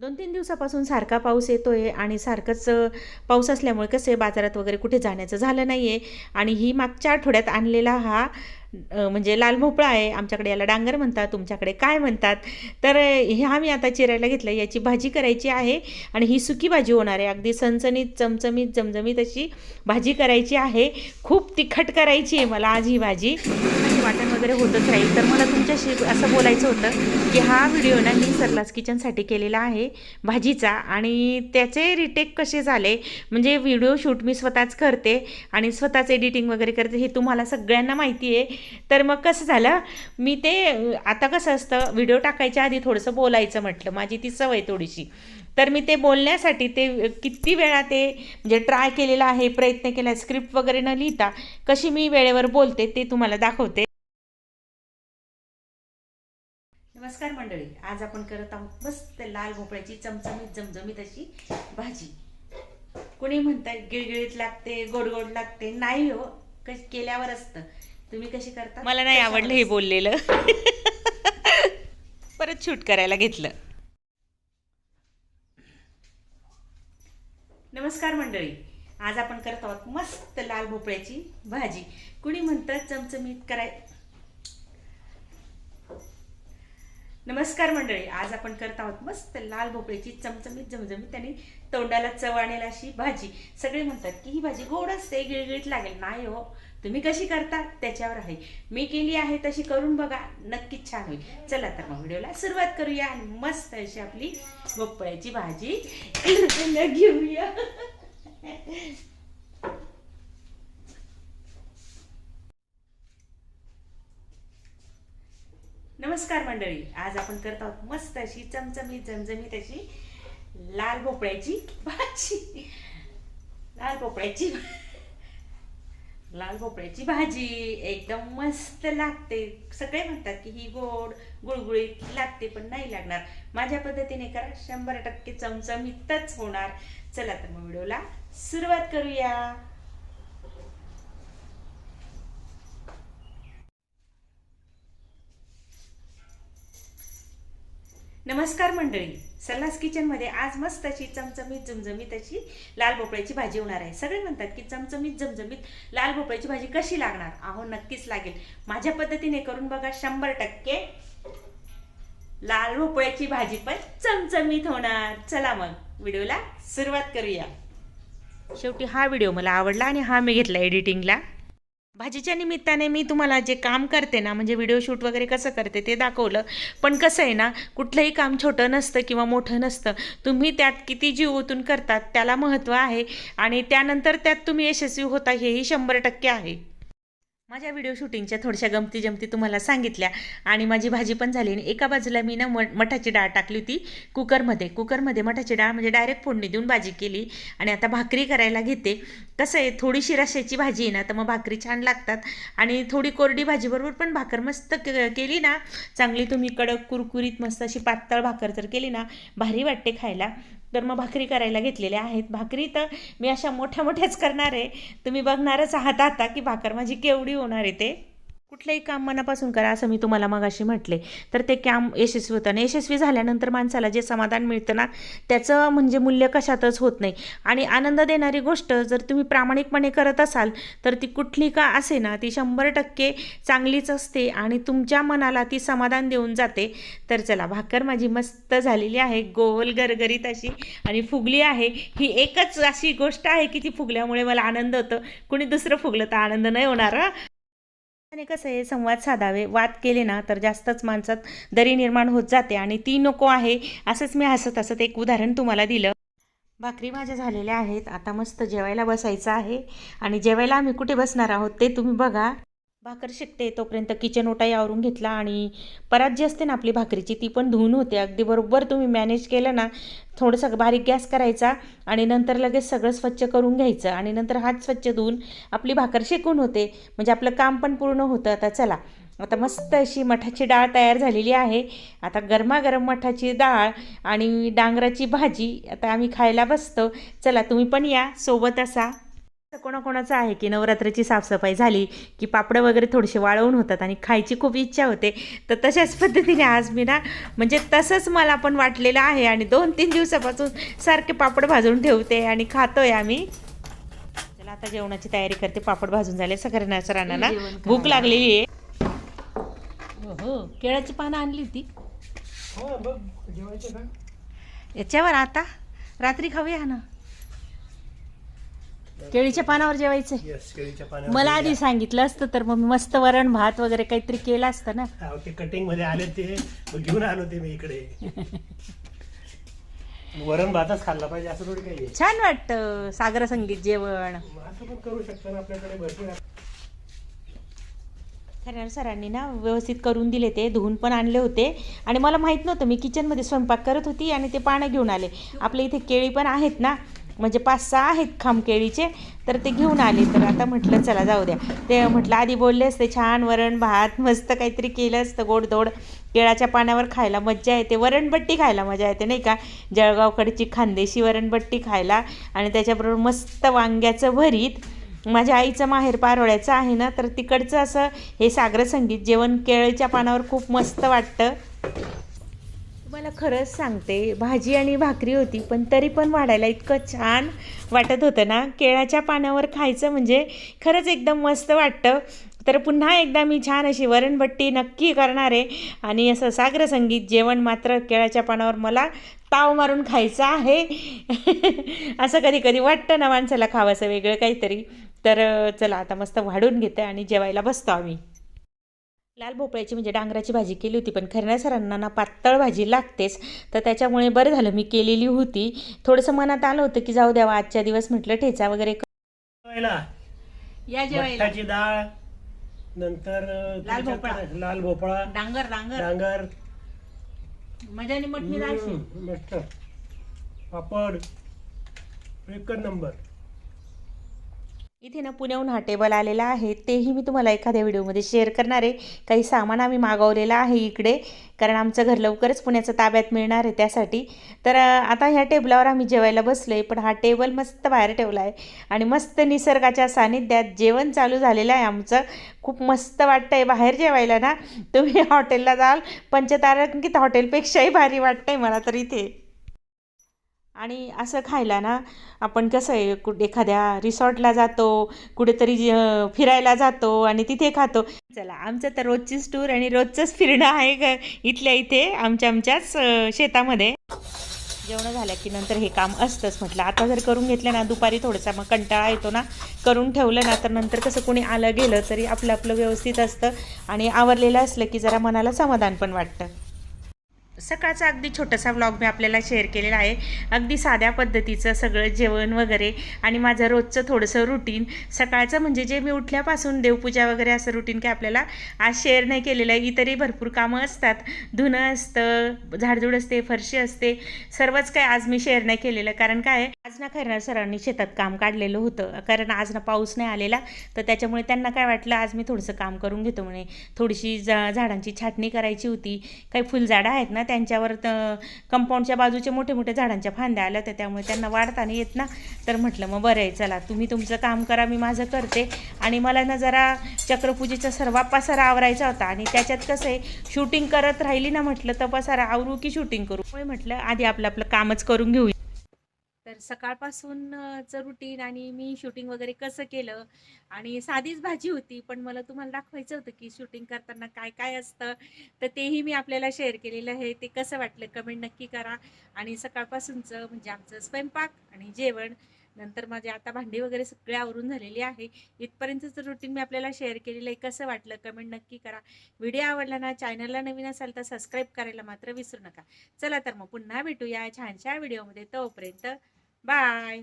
दोन तीन दिवसापासून सारखा पाऊस येतो आहे आणि सारखंच पाऊस असल्यामुळे कसं आहे बाजारात वगैरे कुठे जाण्याचं झालं नाही आहे आणि ही मागच्या आठवड्यात आणलेला हा म्हणजे लाल भोपळा आहे आमच्याकडे याला डांगर म्हणतात तुमच्याकडे काय म्हणतात. तर हे आम्ही आता चिरायला घेतलं याची भाजी करायची आहे आणि ही सुकी भाजी होणार आहे. अगदी सणसणीत चमचमीत जमजमीत अशी भाजी करायची आहे. खूप तिखट करायची आहे मला आज ही भाजी. आणि वाटण वगैरे होतच राहील. तर मला तुमच्याशी असं बोलायचं होतं की हा व्हिडिओ ना मी सरलास किचनसाठी केलेला आहे भाजीचा आणि त्याचे रिटेक कसे झाले? म्हणजे व्हिडिओ शूट मी स्वतःच करते आणि स्वतःच एडिटिंग वगैरे करते हे तुम्हाला सगळ्यांना माहिती आहे. तर मग कसं झालं? मी ते आता कसं असतं व्हिडिओ टाकायच्या आधी थोडंसं बोलायचं म्हटलं. माझी ती सवय थोडीशी. तर मी ते बोलण्यासाठी ते किती वेळा ते म्हणजे ट्राय केलेला आहे प्रयत्न केला स्क्रिप्ट वगैरे न लिहिता कशी मी वेळेवर बोलते ते तुम्हाला दाखवते. नमस्कार मंडळी आज आपण करत आहोत मस्त लाल भोपळ्याची चमचमीत जमजमीत अशी भाजी. कोणी म्हणतात गिळगिळीत लागते गोड गोड लागते? नाही हो कश केल्यावर असतं. तुम्ही कशी करता? मला नाही आवडलं हे बोललेलं. परत शूट करायला घेतलं. नमस्कार मंडळी आज आपण करत आहोत मस्त लाल भोपळ्याची भाजी. कुणी म्हणतं चमचमीत कराय नमस्कार मंडळी आज आपण करत आहोत मस्त लाल भोपळ्याची चमचमीत झमझमीत आणि तोंडाला चव आणेल अशी भाजी. सगळे म्हणतात की ही भाजी गोड असते गिळगिळीत लागेल. नाही हो तुम्ही कशी करता त्याच्यावर आहे. मी केली आहे तशी करून बघा नक्कीच छान होईल. चला तर मग व्हिडिओला सुरुवात करूया आणि मस्त अशी आपली भोपळ्याची भाजी घेऊया. नमस्कार मंडळी. आज आपण करत आहोत मस्त अशी चमचमीत झमझमीत अशी लाल भोपळ्याची भाजी. लाल भोपळ्याची लाल भोपळ्याची भाजी. एकदम मस्त लागते. सगळे म्हणतात की ही गोड गुळगुळीत लागते पण नाही लागणार. माझ्या पद्धतीने करा. शंभर टक्के चमचमीतच होणार. चला तर मग व्हिडिओला सुरुवात करूया. नमस्कार मंडळी. सल्लास किचनमध्ये आज मस्त अशी चमचमीत जमजमीत अशी लाल भोपळ्याची भाजी होणार आहे. सगळे म्हणतात की चमचमीत झमझमीत लाल भोपळ्याची भाजी कशी लागणार? अहो नक्कीच लागेल. माझ्या पद्धतीने करून बघा शंभर टक्के लाल भोपळ्याची भाजी पण चमचमीत होणार. चला मग व्हिडिओला सुरुवात करूया. शेवटी हा व्हिडिओ मला आवडला आणि हा मी घेतला एडिटिंगला भाजीच्या निमित्ताने मी तुम्हाला जे काम करते ना म्हणजे व्हिडिओ शूट वगैरे कसं करते ते दाखवलं. पण कसं आहे ना कुठलंही काम छोटं नसतं किंवा मोठं नसतं. तुम्ही त्यात किती जीव ओतून करतात त्याला महत्त्व आहे. आणि त्यानंतर त्यात तुम्ही यशस्वी होता हेही शंभर टक्के आहे. माझ्या व्हिडिओ शूटिंगच्या थोड्याशा गमती जमती तुम्हाला सांगितल्या. आणि माझी भाजी पण झाली आणि एका बाजूला मी ना म मठाची डाळ टाकली होती कुकरमध्ये. कुकरमध्ये मठाची डाळ म्हणजे डायरेक्ट फोडणी देऊन भाजी केली आणि आता भाकरी करायला घेते. कसं आहे थोडीशी रश्याची भाजी आहे ना तर मग भाकरी छान लागतात. आणि थोडी कोरडी भाजीबरोबर पण भाकर मस्त केली ना. चांगली तुम्ही कडक कुरकुरीत मस्त अशी पातळ भाकर जर केली ना भारी वाटते खायला. तर मग भाकरी करायला घेतलेल्या आहेत. भाकरी तर मी अशा मोठ्या मोठ्याच करणार आहे. तुम्ही बघणारच आहात आता की भाकर माझी केवढी होणार आहे ते. कुठलंही काम मनापासून करा असं मी तुम्हाला मगाशी म्हटले. तर ते काम यशस्वी होतं. आणि यशस्वी झाल्यानंतर माणसाला जे समाधान मिळतं ना त्याचं म्हणजे मूल्य कशातच होत नाही. आणि आनंद देणारी गोष्ट जर तुम्ही प्रामाणिकपणे करत असाल तर ती कुठली का असे ना ती शंभर टक्के चांगलीच असते आणि तुमच्या मनाला ती समाधान देऊन जाते. तर चला भाकर माझी मस्त झालेली आहे. गोल गरगरीत अशी आणि फुगली आहे. ही एकच अशी गोष्ट आहे की ती फुगल्यामुळे मला आनंद होतं. कुणी दुसरं फुगलं तर आनंद नाही होणार आणि कसं आहे संवाद साधावे वाद केले ना तर जास्तच माणसात दरी निर्माण होत जाते आणि ती नको आहे असंच मी हसत हसत एक उदाहरण तुम्हाला दिलं. भाकरी माझ्या झालेल्या आहेत आता मस्त जेवायला बसायचं आहे आणि जेवायला आम्ही कुठे बसणार आहोत ते तुम्ही बघा. भाकर शिकते तोपर्यंत किचन ओटाही आवरून घेतला आणि परात जी असते ना आपली भाकरीची ती पण धुवून होते. अगदी बरोबर तुम्ही मॅनेज केलं ना थोडंसं बारीक गॅस करायचा आणि नंतर लगेच सगळं स्वच्छ करून घ्यायचं आणि नंतर हात स्वच्छ धुवून आपली भाकर शेकून होते. म्हणजे आपलं काम पण पूर्ण होतं. आता चला आता मस्त अशी मठाची डाळ तयार झालेली आहे. आता गरमागरम मठाची डाळ आणि डांगराची भाजी आता आम्ही खायला बसतो. चला तुम्ही पण या सोबत असा. कोणाकोणाचं आहे की नवरात्राची साफसफाई झाली की पापडं वगैरे थोडेसे वाळवून होतात आणि खायची खूप इच्छा होते तर तशाच पद्धतीने आज मी ना म्हणजे तसंच मला पण वाटलेलं आहे आणि दोन तीन दिवसापासून सारखे पापड भाजून ठेवते आणि खातोय आम्ही. चला आता जेवणाची तयारी करते पापड भाजून झाले सगळ्यांना सरांना ना. भूक लागलेली आहे. हो केळाची पानं आणली ती हो याच्यावर आता रात्री खाऊया ना. केळीच्या पानावर जेवायचं? येस केळीच्या पाण्यावर मला आधी सांगितलं असतं तर मग मी मस्त वरण भात वगैरे काहीतरी केलं असतं ना. हा, ते कटिंगमध्ये आले ते मग घेऊन आलो ते मी इकडे. वरण भातच खाल्ला पाहिजे असं थोडी काही आहे. छान वाटतं सागर संगीत जेवण. मग असं पण करू शकतो ना आपल्याकडे भरपूर आहे. खऱ्या सरांनी ना व्यवस्थित करून दिले ते धुवून पण आणले होते. आणि मला माहीत नव्हतं मी किचनमध्ये स्वयंपाक करत होती आणि ते पानं घेऊन आले. आपल्या इथे केळी पण आहेत ना म्हणजे पाच सहा आहेत खांब केळीचे तर ते घेऊन आले. तर आता म्हटलं चला जाऊ द्या. ते म्हटलं आधी बोलले असते छान वरण भात मस्त काहीतरी केलं असतं गोडधोड. केळाच्या पाण्यावर खायला मज्जा येते. वरणबट्टी खायला मजा येते नाही का? जळगावकडची खानदेशी वरणबट्टी खायला आणि त्याच्याबरोबर मस्त वांग्याचं भरीत. माझ्या आईचं माहेर पारोळ्याचं आहे ना तर तिकडचं असं हे सागर संगीत जेवण केळीच्या पानावर खूप मस्त वाटतं. तुम्हाला खरंच सांगते भाजी आणि भाकरी होती पण तरी पण वाढायला इतकं छान वाटत होतं ना. केळाच्या पानावर खायचं म्हणजे खरंच एकदम मस्त वाटतं. तर पुन्हा एकदा मी छान अशी वरणभट्टी नक्की करणार आहे. आणि असं सागर संगीत जेवण मात्र केळाच्या पानावर मला ताव मारून खायचं आहे. असं कधी कधी वाटतं ना माणसाला खावंसं वेगळं काहीतरी. तर चला आता मस्त वाढून घेते आणि जेवायला बसतो आम्ही. लाल भोपळ्याची म्हणजे डांगराची भाजी केली होती पण खऱ्या सरांना ना पातळ भाजी लागतेच. तर त्याच्यामुळे बरं झालं मी केलेली होती. थोडंसं मनात आलं होतं की जाऊ द्यावा आजच्या दिवस म्हटलं ठेचा वगैरे जेवायला. या मठाची डाळ नंतर अं, लाल त्याच्यात भोपळा. लाल भोपळा. डांगर डांगर. डांगर. मजाने मटणी राहायची हम्म, मस्त. पापड. एकच नंबर. इथे ना पुण्याहून हा टेबल आलेला आहे. तेही मी तुम्हाला एखाद्या व्हिडिओमध्ये शेअर करणार आहे. काही सामान आम्ही मागवलेलं आहे इकडे. कारण आमचं घर लवकरच पुण्याचं ताब्यात मिळणार आहे त्यासाठी. तर आता ह्या टेबलावर आम्ही जेवायला बसलो आहे पण हा टेबल मस्त बाहेर ठेवला आहे. आणि मस्त निसर्गाच्या सानिध्यात जेवण चालू झालेलं आहे आमचं. खूप मस्त वाटतं आहे बाहेर जेवायला ना. तुम्ही हॉटेलला जाल. पंचतारांकित हॉटेलपेक्षाही भारी वाटतं आहे मला तर इथे. आणि असं खायला ना आपण कसं आहे एखाद्या रिसॉर्टला जातो कुठेतरी फिरायला जातो आणि तिथे खातो. चला आमचं तर रोजचीच टूर आणि रोजचंच फिरणं आहे ग इथल्या इथे आमच्या आमच्याच शेतामध्ये. जेवण झालं की नंतर हे काम असतंच म्हटलं. आता जर करून घेतलं ना दुपारी थोडंसं मग कंटाळा येतो ना. करून ठेवलं ना तर नंतर कसं कोणी आलं गेलं तरी आपलं आपलं व्यवस्थित असतं आणि आवरलेलं असलं की जरा मनाला समाधान पण वाटतं. सकाळचा अगदी छोटासा व्लॉग मी आपल्याला शेअर केलेला आहे. अगदी साध्या पद्धतीचं सगळं जेवण वगैरे आणि माझं रोजचं थोडंसं रुटीन सकाळचं म्हणजे जे मी उठल्यापासून देवपूजा वगैरे असं रुटीन काय आपल्याला आज शेअर नाही केलेलं आहे. इतरही भरपूर कामं असतात. धुणं असतं झाडझूड असते फरशी असते. सर्वच काय आज मी शेअर नाही केलेलं. कारण काय? आज ना खैरनार सरांनी शेतात काम काढलेलं होतं. कारण आज ना पाऊस नाही आलेला. तर त्याच्यामुळे त्यांना काय वाटलं? आज मी थोडंसं काम करून घेतो म्हणे. थोडीशी जा झाडांची छाटणी करायची होती. काही फुलझाडं आहेत ना त्यांच्यावर कंपाऊंडच्या बाजूचे मोठे मोठे झाडांच्या फांद्या आल्या होत्या त्यामुळे त्यांना वाढताना येत ना. तर म्हटलं मग बरं आहे चला तुम्ही तुमचं काम करा मी माझं करते. आणि मला ना जरा चक्रपूजेचा सर्व पसारा आवरायचा होता आणि त्याच्यात कसं आहे शूटिंग करत राहिली ना म्हटलं तर पसारा आवरू की शूटिंग करू? म्हटलं आधी आपलं आपलं कामच करून घेऊ तर सकाळपासूनचं रुटीन आणि मी शूटिंग वगैरे कसं केलं आणि साधीच भाजी होती पण मला तुम्हाला दाखवायचं होतं की शूटिंग करताना काय काय असतं तर तेही मी आपल्याला शेअर केलेलं आहे. ते कसं वाटलं कमेंट नक्की करा. आणि सकाळपासूनचं म्हणजे आमचं स्वयंपाक आणि जेवण नंतर माझे आता भांडी वगैरे सगळे आवरून झालेली आहे. इथपर्यंतचं रुटीन मी आपल्याला शेअर केलेलं आहे. कसं वाटलं? कमेंट नक्की करा. व्हिडिओ आवडला ना चॅनलला नवीन असाल तर सबस्क्राईब करायला मात्र विसरू नका. चला तर मग पुन्हा भेटूया छानशा व्हिडिओमध्ये तोपर्यंत बाय